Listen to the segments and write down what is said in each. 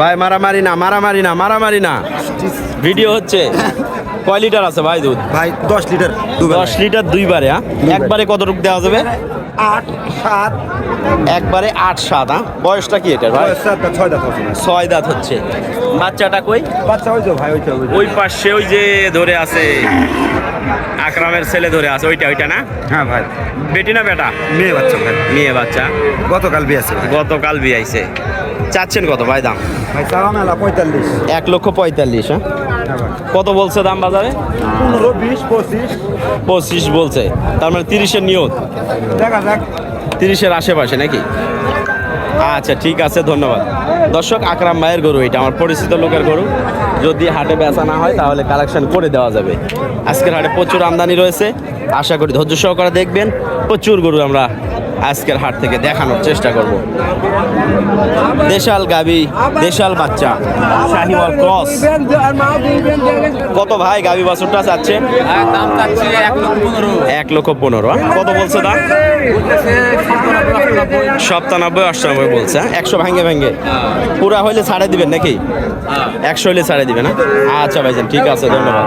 ভাই মারামারি না মারামারি না মারামারি না। ভিডিও হচ্ছে কয় লিটার আছে ভাই দুধ? ভাই দশ লিটার দশ লিটার দুইবারে হ্যাঁ? একবারে কতটুকু দেওয়া যাবে? আট সাত। একবারে আট সাত হ্যাঁ? বয়সটা কি এটার ভাই? ছয় দাঁত হচ্ছে ছয় দাঁত হচ্ছে। বাচ্চাটা কই? বাচ্চা হয়েছে ভাই ওইটা ওই পাশে ওই যে ধরে আছে। আকরামের ছেলে ধরে আছে ওইটা ওইটা না? হ্যাঁ ভাই। বেটি না বেটা? মেয়ে বাচ্চা ভাই। মেয়ে বাচ্চা। গতকাল বিয়ে আছে গতকাল বিয়াইছে চাচ্ছেন কত ভাই দাম? ভাই চাওয়া মেলা পঁয়তাল্লিশ। এক লক্ষ পঁয়তাল্লিশ হ্যাঁ? হ্যাঁ কত বলছে দাম বাজারে? পনেরো বিশ পঁচিশ। পঁচিশ বলছে। তার মানে তিরিশের নিয়ত? দেখা যাক। তিরিশের আশেপাশে নাকি? আচ্ছা ঠিক আছে ধন্যবাদ। দর্শক, আকরাম মায়ের গরু এটা, আমার পরিচিত লোকের গরু। যদি হাটে বেচা না হয়, তাহলে কালেকশন করে দেওয়া যাবে। আজকের হাটে প্রচুর আমদানি রয়েছে। আশা করি ধৈর্য সহকারে দেখবেন, প্রচুর গরু আমরা আজকের হাট থেকে দেখানোর চেষ্টা করব। দেশাল গাবি দেশাল বাচ্চা শাহিওয়াল ক্রস। কত ভাই গাবি বাছুরটা চাচ্ছে? দাম চাচ্ছে এক লক্ষ পনেরো। এক লক্ষ পনেরো হ্যাঁ? কত বলছে দাম? সপ্তানব্বই অষ্টানব্বই বলছে হ্যাঁ? একশো ভাঙ্গে ভাঙ্গে। পুরা হইলে ছাড়ে দিবেন নাকি? একশো হইলে ছাড়ে দিবেন হ্যাঁ? আচ্ছা ভাইজান ঠিক আছে ধন্যবাদ।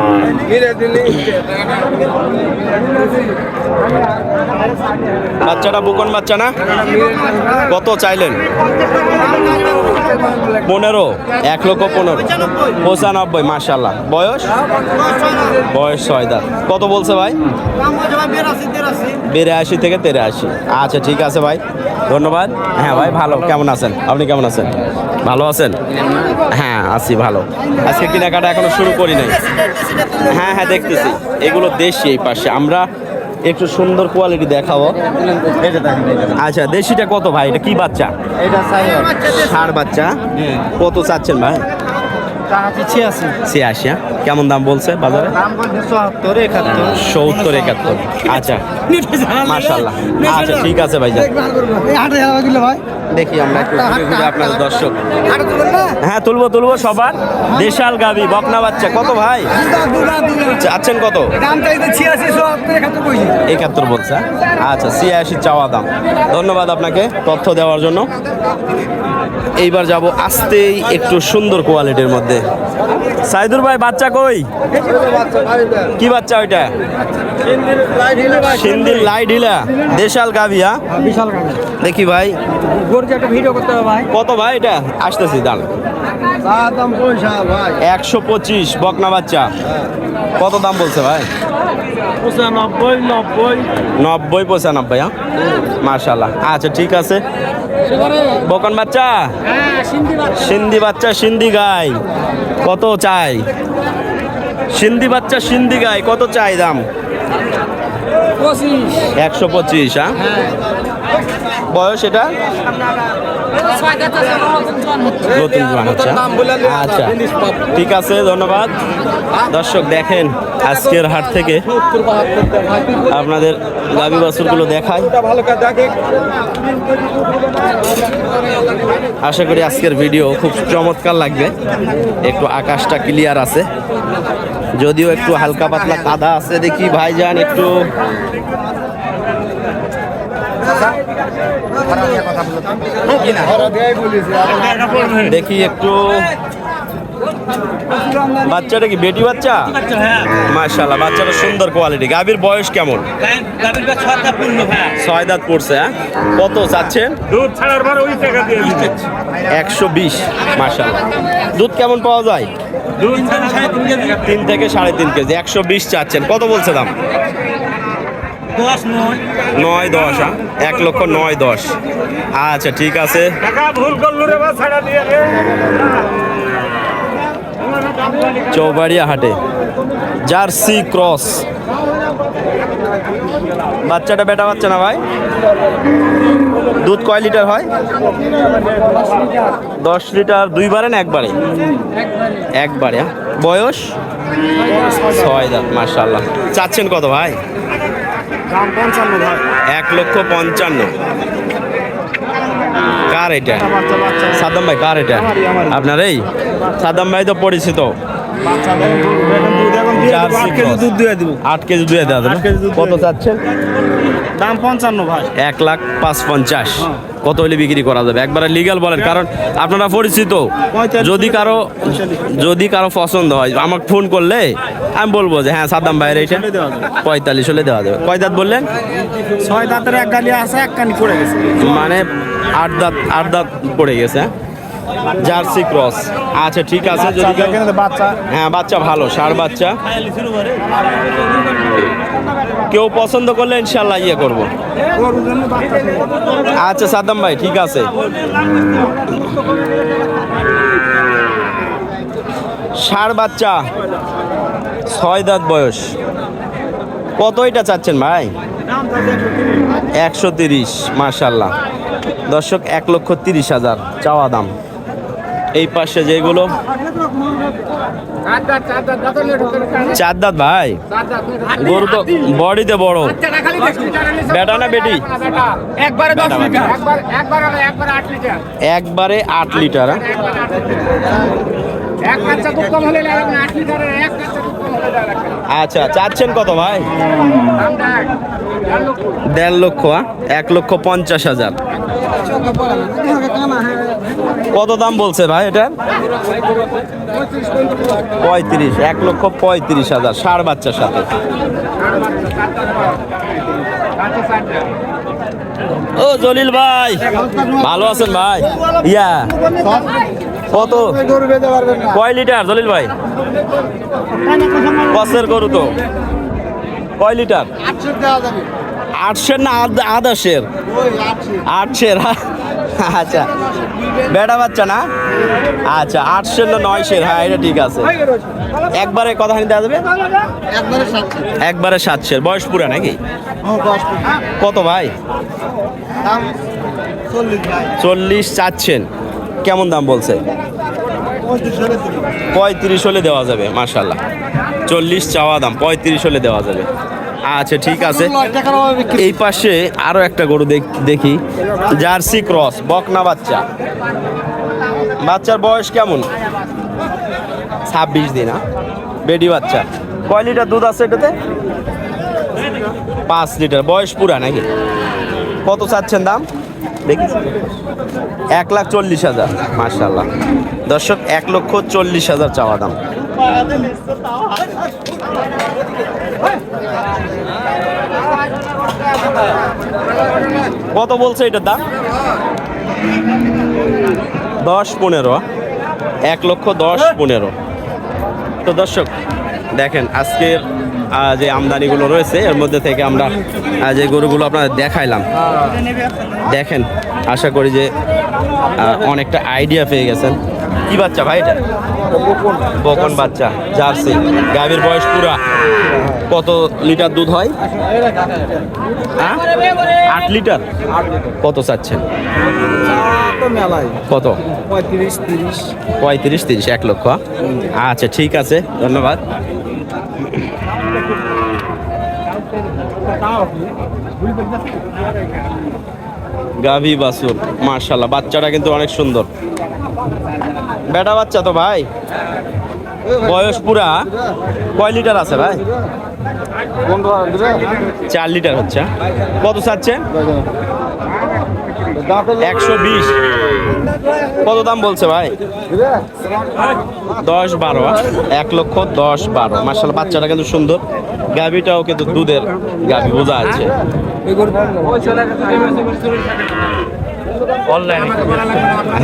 বাচ্চাটা বুকন বাচ্চা না? কত চাইলেন? পনেরো। এক লক্ষ পনেরো। পঁচানব্বই মাসাল্লাহ বয়স? বয়স ছয় দাঁত। কত বলছে ভাই? বিরাশি থেকে তেরাশি। আচ্ছা ঠিক আছে ভাই। ধন্যবাদ। হ্যাঁ ভাই, ভালো। কেমন আছেন? আপনি কেমন আছেন? ভালো আছেন? হ্যাঁ আছি ভালো। আজকে কেনাকাটা এখনও শুরু করি নাই। হ্যাঁ হ্যাঁ দেখতেছি। এগুলো দেশি এই পাশে। আমরা একটু সুন্দর কোয়ালিটি দেখাবো। আচ্ছা দেশিটা কত ভাই? এটা কি বাচ্চা? এটা বাচ্চা। কত চাচ্ছেন ভাই? ছিয়াশি। হ্যাঁ? কেমন দাম বলছে বাজারে? সত্তর একাত্তর। আচ্ছা। মাশাল্লাহ আচ্ছা ঠিক আছে ভাই দেখি আমরা আপনাদের দর্শক। হ্যাঁ তুলবো তুলবো সবার। দেশাল গাবি বকনা বাচ্চা। কত ভাই? চাচ্ছেন কত? দাম চাইতে ছিয়াশি একাত্তর বলছে আচ্ছা ছিয়াশি চাওয়া দাম। ধন্যবাদ আপনাকে তথ্য দেওয়ার জন্য। এইবার যাব আসতেই একটু সুন্দর কোয়ালিটির মধ্যে। সাইদুর ভাই বাচ্চা কই? কি বাচ্চা ওইটা? সিন্দির লাই ঢিলা। দেশাল গাভিয়া বিশাল গাড়ি দেখি ভাই। ভিডিও করতে হবে ভাই। কত ভাই এটা? আসতেছি দাঁড় দাম একশো পঁচিশ বকনা বাচ্চা। কত দাম বলছে ভাই? পঁচানব্বই নব্বই নব্বই পঁচানব্বই হ্যাঁ? মার্শাল্লাহ আচ্ছা ঠিক আছে। বকন বাচ্চা? সিন্ধি বাচ্চা। সিন্ধি গাই। কত চাই? সিন্ধি বাচ্চা সিন্ধি গাই কত চাই দাম? একশো পঁচিশ হ্যাঁ। বয়স এটা? আচ্ছা ঠিক আছে, ধন্যবাদ। দর্শক, দেখেন আজকের হাট থেকে আপনাদের গাভী বাছুরগুলো দেখায়। আশা করি আজকের ভিডিও খুব চমৎকার লাগবে। একটু আকাশটা ক্লিয়ার আছে। যদিও একটু হালকা পাতলা কাদা আছে, দেখি ভাইজান একটু দেখি একটু। বাচ্চাটা কি বেটি বাচ্চা? মাশাল্লাহ বাচ্চাটা সুন্দর কোয়ালিটি গাভীর বয়স কেমন? ছয় দাঁত পড়ছে হ্যাঁ? কত দিয়ে একশো বিশ মাসাল্লাহ দুধ কেমন পাওয়া যায়? তিন থেকে সাড়ে তিন কেজি। একশো বিশ চাচ্ছেন। কত বলছে দাম? নয়। নয় দশ হ্যাঁ? এক লক্ষ নয় দশ। আচ্ছা ঠিক আছে। চৌবাড়িয়া হাটে। Jersey cross. বাচ্চাটা বেটা বাচ্চা না ভাই? দুধ কয় লিটার হয়? দশ লিটার দুইবারে না একবারে? একবারে হ্যাঁ? বয়স? ছয় দাঁত মার্শাল্লাহ চাচ্ছেন কত ভাই? দাম পঞ্চান্ন ভাই এক লক্ষ পঞ্চান্ন কার এটা সাদ্দাম ভাই কার এটা আপনার এই সাদ্দাম ভাই তো পরিচিত আট কেজি। দুধ দিয়ে দেবো দেওয়া কত চাচ্ছেন দাম পঞ্চান্ন ভাই। এক লাখ পাঁচ পঞ্চাশ কত হলে বিক্রি করা যাবে? একবারে লিগ্যাল বলেন কারণ আপনারা পরিচিত। যদি কারও যদি কারও পছন্দ হয় আমাকে ফোন করলে আমি বলব যে হ্যাঁ সাদ্দাম ভাইয়ের এইটা। পঁয়তাল্লিশ হলে দেওয়া যাবে। কয় দাঁত বললেন? ছয় দাঁতের এক গালি আছে এক কানি পড়ে গেছে। মানে আট দাঁত আট দাঁত পড়ে গেছে হ্যাঁ? Jersey cross. আচ্ছা ঠিক আছে যদি বাচ্চা। হ্যাঁ বাচ্চা ভালো ষাড় বাচ্চা। কেউ পছন্দ করলে ইনশাল্লাহ ইয়ে করব। আচ্ছা সাদ্দাম ভাই ঠিক আছে। ষাড় বাচ্চা ছয় দাঁত বয়স। কত এটা চাচ্ছেন ভাই? একশো তিরিশ মার্শাল্লাহ দর্শক এক লক্ষ তিরিশ হাজার চাওয়া দাম। এই পাশে যেগুলো চার দাঁত ভাই গরু তো বডিতে বড় বেটা না বেটি একবারে। একবার আট লিটার হ্যাঁ? আচ্ছা চাচ্ছেন কত ভাই দেড় লক্ষ। দেড় লক্ষ হ্যাঁ? এক লক্ষ পঞ্চাশ হাজার কত দাম বলছে ভাই এটা? পঁয়ত্রিশ এক লক্ষ পঁয়ত্রিশ হাজার ষাড় বাচ্চার সাথে। ও জলিল ভাই ভালো আছেন ভাই? ইয়া কত? কয় লিটার জলিল ভাই? কসের গরু তো। কয় লিটার? আটশো আটশের না আদাশের আটশের? আচ্ছা। বেটা বাচ্চা না? আচ্ছা আটশের না নয়শের হ্যাঁ এটা ঠিক আছে। একবারে কথা দেওয়া আসবে? একবারে সাতশো একবারে সাতশের বয়স পুরা নাকি? কত ভাই? চল্লিশ চাচ্ছেন। কেমন দাম বলছে? পঁয়ত্রিশ হলে পঁয়ত্রিশ হলে দেওয়া যাবে মার্শাল্লাহ চল্লিশ চাওয়া দাম পঁয়ত্রিশ হলে দেওয়া যাবে। আচ্ছা ঠিক আছে। এই পাশে আরও একটা গরু দেখ- দেখি। জার্সি ক্রস বকনা বাচ্চা। বাচ্চার বয়স কেমন? ছাব্বিশ দিন হ্যাঁ? বেডি বাচ্চা। কয় লিটার দুধ আছে এটাতে? পাঁচ লিটার বয়স পুরা নাকি? কত চাচ্ছেন দাম? দেখি এক লাখ চল্লিশ হাজার মার্শাল্লাহ দর্শক এক লক্ষ চল্লিশ হাজার চাওয়া দাম। কত বলছে এটার দাম? দশ পনেরো। এক লক্ষ দশ পনেরো। তো দর্শক দেখেন আজকের যে আমদানিগুলো রয়েছে এর মধ্যে থেকে আমরা যে গরুগুলো আপনাদের দেখাইলাম। দেখেন আশা করি যে অনেকটা আইডিয়া পেয়ে গেছেন। কি বাচ্চা ভাই এটা? বকন বাচ্চা, জার্সি। গাভীর বয়স পুরা। কত লিটার দুধ হয়? হ্যাঁ? আট লিটার? কত চাচ্ছেন? কত? পঁয়ত্রিশ, তিরিশ, এক লক্ষ। আচ্ছা ঠিক আছে, ধন্যবাদ। গাভী বাসুর মার্শাল্লাহ বাচ্চাটা কিন্তু অনেক সুন্দর। বেটা বাচ্চা তো ভাই। বয়স পুরা। কয় লিটার আছে ভাই? চার লিটার হচ্ছে। কত চাচ্ছেন একশো বিশ। কত দাম বলছে ভাই? দশ বারো। এক লক্ষ দশ বারো। মার্শাল বাচ্চাটা কিন্তু সুন্দর। গাভিটাও কিন্তু দুধের গাভি বোঝা আছে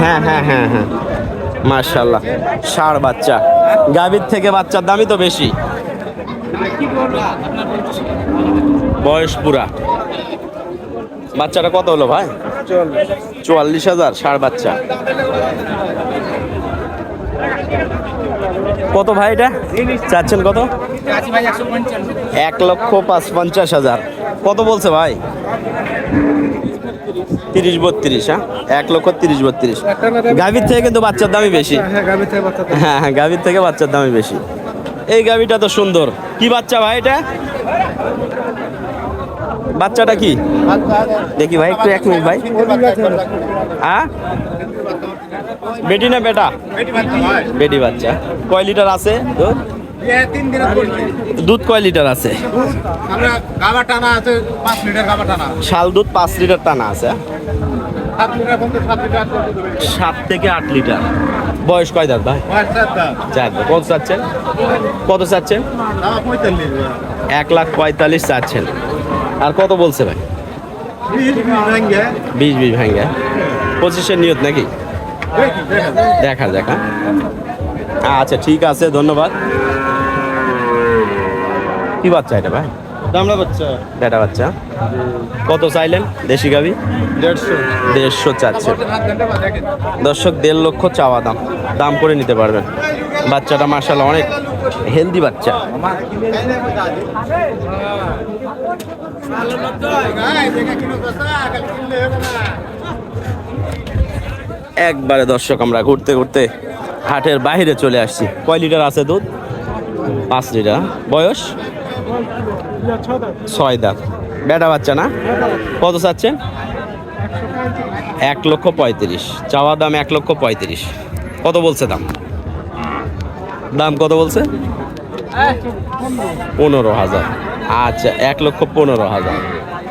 হ্যাঁ হ্যাঁ হ্যাঁ হ্যাঁ। মার্শাল্লাহ ষাড় বাচ্চা। গাভীর থেকে বাচ্চার দামই তো বেশি। বয়স পুরা। বাচ্চাটা কত হলো ভাই? চুয়াল্লিশ হাজার, ষাড় বাচ্চা। কত ভাই এটা? চাচ্ছেন কত? এক লক্ষ পাঁচ পঞ্চাশ হাজার। কত বলছে ভাই? তিরিশ বত্রিশ হ্যাঁ? এক লক্ষ তিরিশ বত্রিশ। গাভীর থেকে কিন্তু বাচ্চার দামই বেশি। হ্যাঁ থেকে বাচ্চা হ্যাঁ হ্যাঁ গাভীর থেকে বাচ্চার দামই বেশি। এই গাভীটা তো সুন্দর। কি বাচ্চা ভাই এটা? বাচ্চাটা কি? দেখি ভাই একটু এক মিনিট ভাই। হ্যাঁ? বেটি না বেটা? বেটি বাচ্চা। কয় লিটার আছে? দুধ দুধ কয় লিটার আছে? আমরা গাবা টানা আছে পাঁচ লিটার গাবা টানা শাল দুধ পাঁচ লিটার টানা আছে সাত পর্যন্ত সাত থেকে আট লিটার। বয়স কয় দাঁত ভাই? চার। কত চাচ্ছেন? কত চাচ্ছেন? এক লাখ পঁয়তাল্লিশ চাচ্ছেন। আর কত বলছে ভাই? বিশ বিশ ভেঙে। বিশ বিশ ভাঙ্গা পঁচিশের নিয়ত নাকি? দেখা দেখা। হ্যাঁ? আচ্ছা ঠিক আছে ধন্যবাদ। কি বাচ্চা এটা ভাই? দামড়া বাচ্চা। বেটা বাচ্চা। কত চাইলেন? দেশি গাবি? দেড়শো। দেড়শো দেখেন দর্শক দেড় লক্ষ চাওয়া দাম। দাম করে নিতে পারবেন। বাচ্চাটা মার্শাল অনেক হেলদি বাচ্চা। একবারে দর্শক আমরা ঘুরতে ঘুরতে হাটের বাইরে চলে আসছি। কয় লিটার আছে দুধ? পাঁচ লিটার। বয়স? ছয় দাঁত। বেটা বাচ্চা না? কত চাচ্ছেন এক লক্ষ পঁয়ত্রিশ। চাওয়া দাম এক লক্ষ পঁয়ত্রিশ। কত বলছে দাম? দাম কত বলছে? পনেরো হাজার। আচ্ছা এক লক্ষ পনেরো হাজার।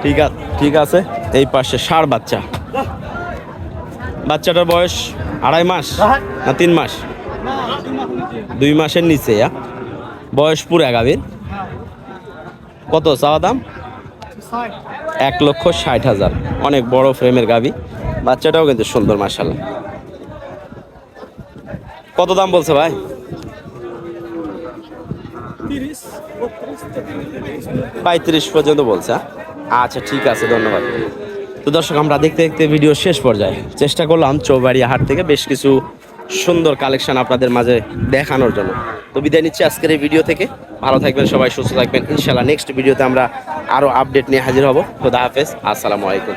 ঠিক আছে ঠিক আছে। এই পাশে ষাড় বাচ্চা। বাচ্চাটার বয়স আড়াই মাস না তিন মাস? দুই মাসের নিচে আ? বয়স পুরো গাভীর কত চাওয়া দাম? এক লক্ষ ষাট হাজার। অনেক বড় ফ্রেমের গাবি বাচ্চাটাও কিন্তু সুন্দর মার্শাল্লাহ কত দাম বলছে ভাই? পঁয়ত্রিশ পর্যন্ত বলছে আচ্ছা ঠিক আছে ধন্যবাদ। তো দর্শক আমরা দেখতে দেখতে ভিডিও শেষ পর্যায়ে চেষ্টা করলাম চৌবাড়িয়া হাট থেকে বেশ কিছু সুন্দর কালেকশন আপনাদের মাঝে দেখানোর জন্য। তো বিদায় নিচ্ছি আজকের এই ভিডিও থেকে। ভালো থাকবেন, সবাই সুস্থ থাকবেন। ইনশাল্লাহ নেক্সট ভিডিওতে আমরা আরও আপডেট নিয়ে হাজির হব। খোদা হাফেজ, আসসালামু আলাইকুম।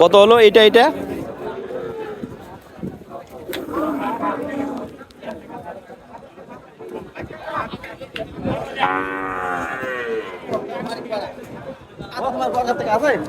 কত হলো এটা এটা Yeah. আপনার বরখাত থেকে আসেন